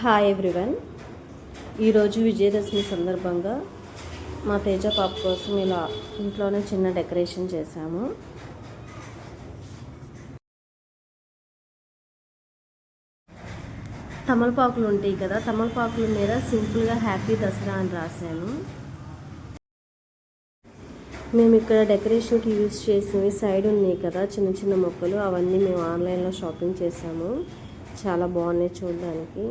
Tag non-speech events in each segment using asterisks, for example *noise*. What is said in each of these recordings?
Hi everyone ఈరోజు విజయదశమి సందర్భంగా మా తేజ పాప కోసం ఇలా ఇంట్లోనే చిన్న డెకరేషన్ చేశాము. తమలపాకులు ఉంటాయి కదా తమలపాకుల మీద సింపుల్గా హ్యాపీ దసరా అని రాశాను. మేము ఇక్కడ డెకరేషన్కి యూజ్ చేసినవి సైడ్ ఉన్నాయి కదా చిన్న చిన్న మొక్కలు అవన్నీ మేము ఆన్లైన్లో షాపింగ్ చేసాము చాలా బాగున్నాయి చూడడానికి.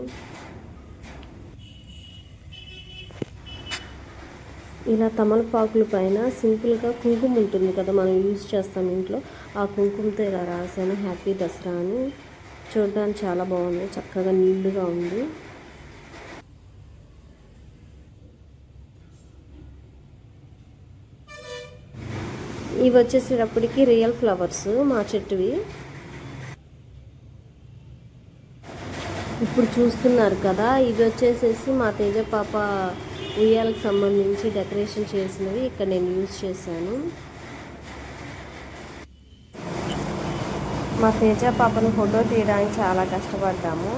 ఇలా తమలపాకుల పైన సింపుల్గా కుంకుమ ఉంటుంది కదా మనం యూజ్ చేస్తాం ఇంట్లో. ఆ కుంకుమతో ఇలా రాశాను హ్యాపీ దసరా అని. చూడడానికి చాలా బాగుంది చక్కగా నీళ్ళుగా ఉంది. ఇవి వచ్చేసేటప్పటికి రియల్ ఫ్లవర్స్ మా చెట్టువి. ఇప్పుడు చూస్తున్నారు కదా ఇది వచ్చేసేసి మా తేజ పాప ఉయ్యాలకు సంబంధించి డెకరేషన్ చేసినవి ఇక్కడ నేను యూజ్ చేశాను. మా తేజ పాపను ఫోటో తీయడానికి చాలా కష్టపడ్డాము.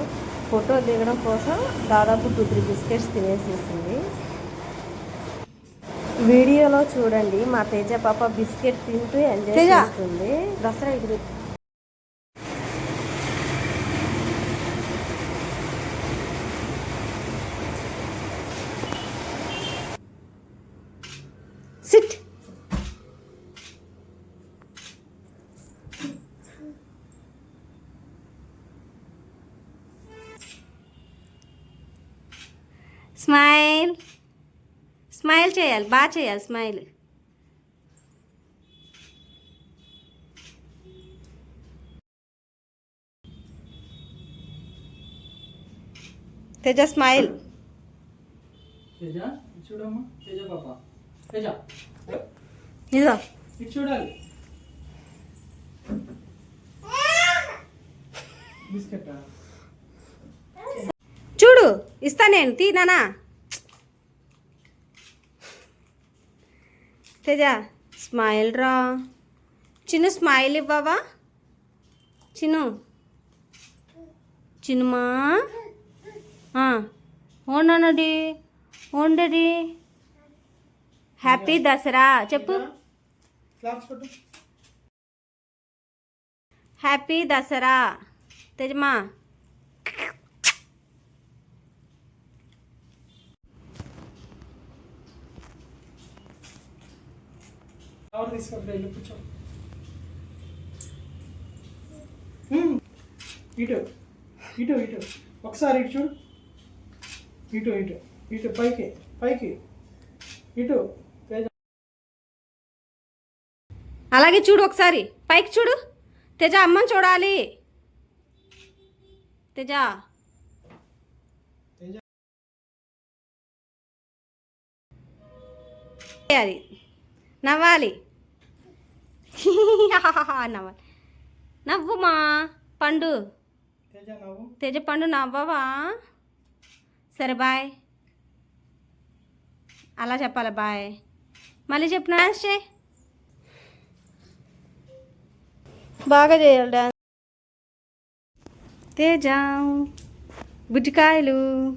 ఫోటో దిగడం కోసం దాదాపు టూ త్రీ బిస్కెట్స్ తినేసేసింది. వీడియోలో చూడండి మా తేజ పాప బిస్కెట్ తింటూ ఎంజాయ్. చేస్తుంది. దసరా ఇది స్మైల్. స్మైల్ చేయాలి బాగా చేయాలి స్మైల్. తేజ స్మైల్. ఇదో చూడాలి. *laughs* బిస్కెట్? ఇస్తా నేను తీనానా తేజ స్మైల్ రా. చిన్ను స్మైల్ ఇవ్వవా? చిన్ను. చిన్నమా? ఓనడి ఓండది హ్యాపీ దసరా. చెప్పు. హ్యాపీ దసరా. తెజమా. కవర్ కూర్చో. ఇటు ఇటు ఇటు ఒకసారి ఇటు చూడు ఇటు ఇటు ఇటు పైకి పైకి ఇటు అలాగే చూడు ఒకసారి. పైకి చూడు. తేజ అమ్మని చూడాలి. తేజ. తేజ. చేయాలి నవ్వాలి. *laughs* నవ్వాలి. నవ్వుమా? పండు. తేజ పండు నవ్వవా? సరే బాయ్. అలా చెప్పాలి బాయ్. మళ్ళీ చెప్పు డాన్స్ చేయి బాగా చేయాలి డాన్స్. తేజ. బుజ్జికాయలు హ్మ్,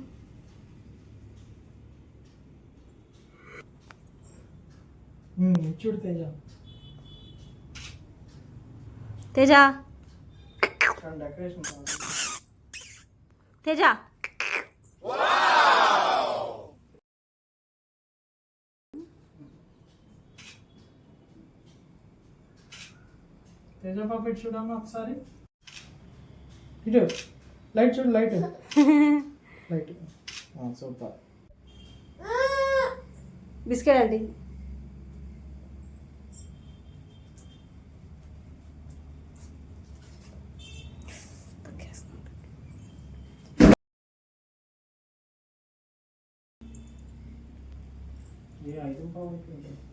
ఇటు చూడు తేజ తేజ ఇక్కడ డెకరేషన్ కావాలి తేజ తేజ పాప ఇటు చూడమ్మా ఒకసారి ఇటు లైట్ చూడు లైట్ లైట్ సూపర్ బిస్కెట్ అండి 예, 얘 아이젠 파워 있던데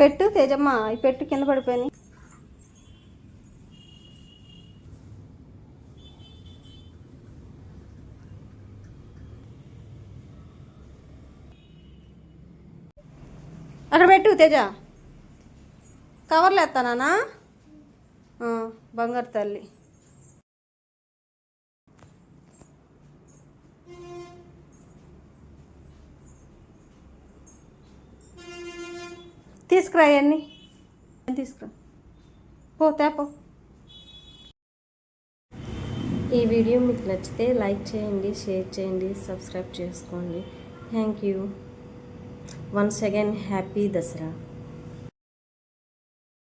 పెట్టు తేజమ్మ ఈ పెట్టు కింద పడిపోయినాయి. అక్కడ పెట్టు తేజ. కవర్లు ఎత్తానా బంగారు తల్లి. తీసుకురా అవన్నీ తీసుకురా. పో తేపో. ఈ వీడియో మీకు నచ్చితే లైక్ చేయండి షేర్ చేయండి సబ్స్క్రైబ్ చేసుకోండి. Thank you. Once again happy Dasara.